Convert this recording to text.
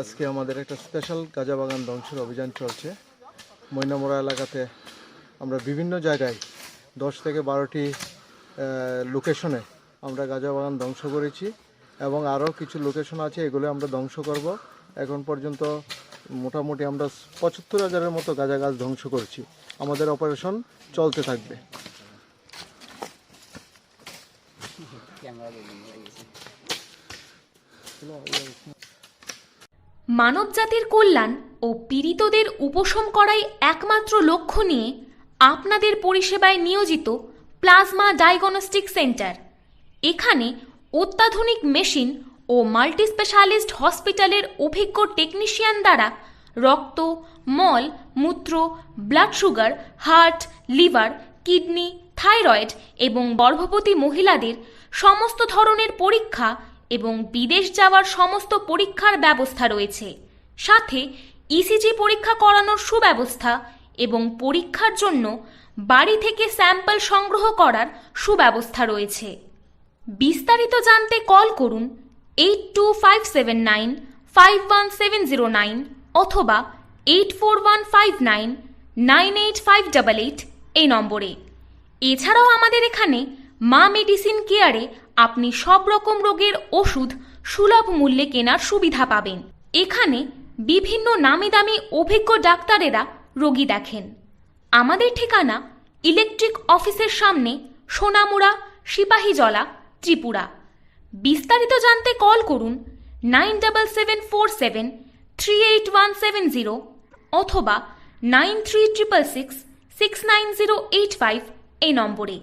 আজকে আমাদের একটা স্পেশাল গাঁজা বাগান ধ্বংসের অভিযান চলছে। ময়নামোড়া এলাকাতে আমরা বিভিন্ন জায়গায় দশ থেকে বারোটি লোকেশনে আমরা গাঁজা বাগান ধ্বংস করেছি এবং আরও কিছু লোকেশন আছে এগুলো আমরা ধ্বংস করব। এখন পর্যন্ত মোটামুটি আমরা পঁচাত্তর হাজারের মতো গাঁজা গাছ ধ্বংস করেছি। আমাদের অপারেশন চলতে থাকবে। মানবজাতির কল্যাণ ও পীড়িতদের উপশম করাই একমাত্র লক্ষ্য নিয়ে আপনাদের পরিষেবায় নিয়োজিত প্লাজমা ডায়াগনস্টিক সেন্টার। এখানে অত্যাধুনিক মেশিন ও মাল্টিস্পেশালিস্ট হসপিটালের অভিজ্ঞ টেকনিশিয়ান দ্বারা রক্ত, মল, মূত্র, blood sugar, heart, liver, kidney, thyroid এবং গর্ভবতী মহিলাদের সমস্ত ধরনের পরীক্ষা এবং বিদেশ যাওয়ার সমস্ত পরীক্ষার ব্যবস্থা রয়েছে। সাথে ইসিজি পরীক্ষা করানোর সুব্যবস্থা এবং পরীক্ষার জন্য বাড়ি থেকে স্যাম্পল সংগ্রহ করার সুব্যবস্থা রয়েছে। বিস্তারিত জানতে কল করুন eight two five seven nine five one seven zero nine অথবা eight four one five nine nine eight five double eight এই নম্বরে। এছাড়াও আমাদের এখানে মা মেডিসিন কেয়ারে আপনি সব রকম রোগের ওষুধ সুলভ মূল্যে কেনার সুবিধা পাবেন। এখানে বিভিন্ন নামি দামি অভিজ্ঞ ডাক্তারেরা রোগী দেখেন। আমাদের ঠিকানা ইলেকট্রিক অফিসের সামনে সোনামুড়া, সিপাহীজলা, ত্রিপুরা। বিস্তারিত জানতে কল করুন nine double seven four seven three eight one seven zero অথবা nine three triple six six nine zero eight five এই নম্বরে।